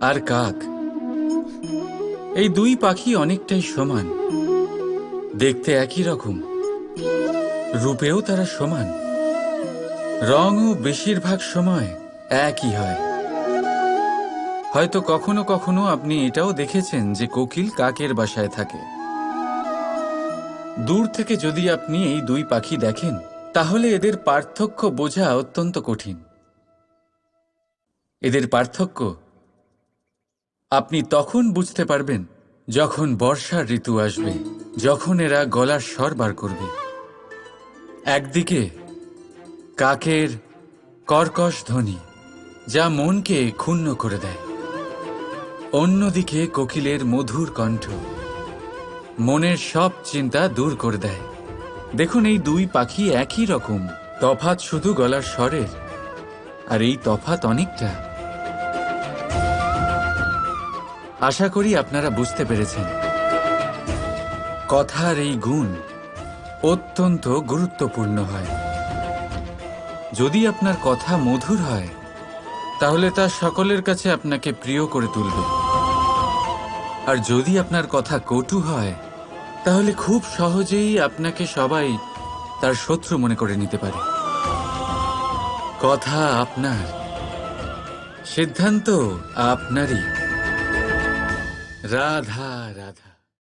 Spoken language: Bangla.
আর কাক। এই দুই পাখি অনেকটাই সমান। দেখতে একই রকম। রূপেও তারা সমান। রঙও বেশিরভাগ সময় একই হয়। হয়তো কখনো কখনো আপনি এটাও দেখেছেন যে কোকিল কাকের বাসায় থাকে। দূর থেকে যদি আপনি এই দুই পাখি দেখেন, তাহলে এদের পার্থক্য বোঝা অত্যন্ত কঠিন। এদের পার্থক্য? আপনি তখন বুঝতে পারবেন যখন বর্ষার ঋতু আসবে, যখন এরা গলার স্বর বার করবে। একদিকে কাকের কর্কশ ধ্বনি, যা মনকে ক্ষুণ্ণ করে দেয়। অন্যদিকে কোকিলের মধুর কণ্ঠ, মনের সব চিন্তা দূর করে দেয়। দেখুন, এই দুই পাখি একই রকম তফাত শুধু গলার স্বরের, আর এই তফাত অনেকটা। আশা করি আপনারা বুঝতে পেরেছেন। কথার এই গুণ অত্যন্ত গুরুত্বপূর্ণ হয়। যদি আপনার কথা মধুর হয়, তাহলে তা সকলের কাছে আপনাকে প্রিয় করে তুলবে। আর যদি আপনার কথা কটু হয়, তাহলে খুব সহজেই আপনাকে সবাই তার শত্রু মনে করে নিতে পারে। কথা আপনার, সিদ্ধান্ত আপনারই। राधा राधा।